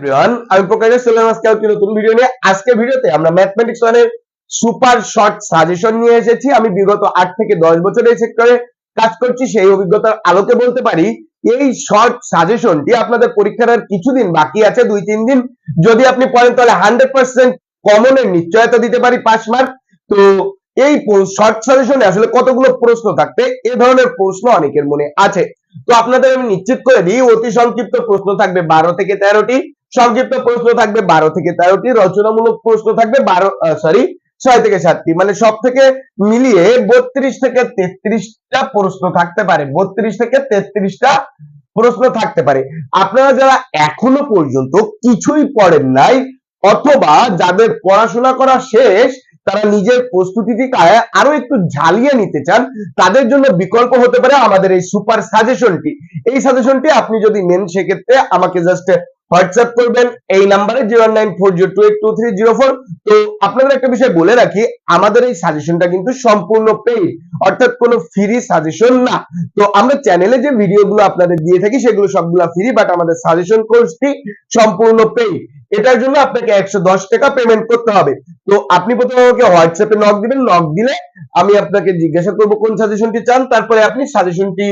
Everyone আমি প্রকাশ চলে আজকে একটি নতুন ভিডিও নিয়ে। আজকে ভিডিওতে আমরা ম্যাথমেটিক্স ওয়ানের সুপার শর্ট সাজেশন নিয়ে এসেছি। আমি বিগত আট থেকে দশ বছর এই সেক্টরে কাজ করছি, সেই অভিজ্ঞতার আলোকে বলতে পারি। এই শর্ট সাজেশনটি আপনাদের পরীক্ষার আর কিছুদিন বাকি আছে, দুই, তিন দিন। যদি আপনি পড়েন, তাহলে হান্ড্রেড পার্সেন্ট কমনের নিশ্চয়তা দিতে পারি পাস মার্ক তো এই শর্ট সাজেশনে আসলে কতগুলো প্রশ্ন থাকবে? এ ধরনের প্রশ্ন অনেকের মনে আছে। তো আপনাদের আমি নিশ্চিত করে দিই, অতি সংক্ষিপ্ত প্রশ্ন থাকবে বারো থেকে তেরোটি। সংক্ষিপ্ত প্রশ্ন থাকবে বারো থেকে তেরোটি, রচনামূলক প্রশ্ন থাকবে বারো সরি ছয় থেকে সাতটি। মানে সব থেকে মিলিয়ে বত্রিশ থেকে তেত্রিশটা প্রশ্ন থাকতে পারে। বত্রিশ থেকে তেত্রিশটা প্রশ্ন থাকতে পারে। আপনারা যারা এখনও পর্যন্ত কিছুই পড়েন নাই, অথবা যাদের পড়াশোনা করা শেষ, তারা নিজের প্রস্তুতিটিকে আরও একটু ঝালিয়ে নিতে চান, তাদের জন্য বিকল্প হতে পারে আমাদের এই সুপার সাজেশনটি এই সাজেশনটি আপনি যদি নেন, সেক্ষেত্রে আমাকে জাস্ট হোয়াটসঅ্যাপ করবেন, এই নাম্বারে zero nine four zero two eight two three zero four তো আপনাদের একটা বিষয় বলে রাখি, আমাদের এই সাজেশনটা কিন্তু সম্পূর্ণ পেইড অর্থাৎ কোনো ফ্রি সাজেশন না। তো আমরা চ্যানেলে যে ভিডিওগুলো আপনাদের দিয়ে থাকি, সেগুলো সবগুলো ফ্রি বাট আমাদের সাজেশন কোর্সটি সম্পূর্ণ পেইড এটার জন্য আপনাকে একশো দশ টাকা পেমেন্ট করতে হবে। তো আপনি প্রথমে আমাকে হোয়াটসঅ্যাপে নক দিবেন নক দিলে আমি আপনাকে জিজ্ঞাসা করব কোন সাজেশনটি চান, তারপরে আপনি সাজেশনটি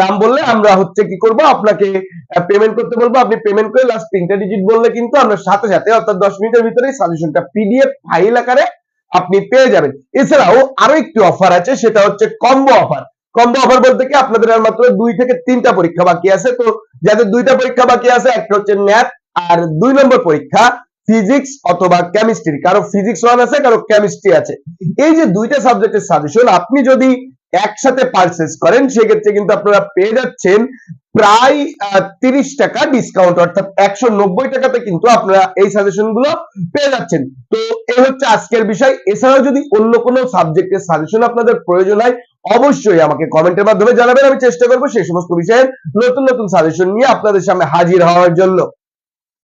নাম বললে আমরা হচ্ছে কি করব? আপনাকে পেমেন্ট করতে বলব। আপনি পেমেন্ট করে লাস্ট তিনটা ডিজিট বললে কিন্তু আমরা সাথে সাথে, অর্থাৎ দশ মিনিটের ভিতরে সাজেশনটা পিডিএফ ফাইল আকারে আপনি পেয়ে যাবেন। এছাড়াও আরও একটি অফার আছে, সেটা হচ্ছে কম্বো অফার কম্বো অফার বলতে কি? আপনাদের আর মাত্র দুই থেকে তিনটা পরীক্ষা বাকি আছে। তো যাদের দুইটা পরীক্ষা বাকি আছে, একটা হচ্ছে ম্যাথ আর দুই নম্বর পরীক্ষা ফিজিক্স অথবা কেমিস্ট্রি কারও ফিজিক্স ওয়ান আছে, কারও কেমিস্ট্রি আছে। এই যে দুইটা সাবজেক্টের সাজেশন আপনি যদি একসাথে পারচেস করেন, সেক্ষেত্রে কিন্তু আপনারা পেয়ে যাচ্ছেন প্রায় তিরিশ টাকা ডিসকাউন্ট অর্থাৎ একশো নব্বই টাকাতে কিন্তু আপনারা এই সাজেশনগুলো পেয়ে যাচ্ছেন। তো এই হচ্ছে আজকের বিষয়। এছাড়াও যদি অন্য কোনো সাবজেক্টের সাজেশন আপনাদের প্রয়োজন হয়, অবশ্যই আমাকে কমেন্টের মাধ্যমে জানাবেন, আমি চেষ্টা করব সেই সমস্ত বিষয়ের নতুন নতুন সাজেশন নিয়ে আপনাদের সামনে হাজির হওয়ার জন্য।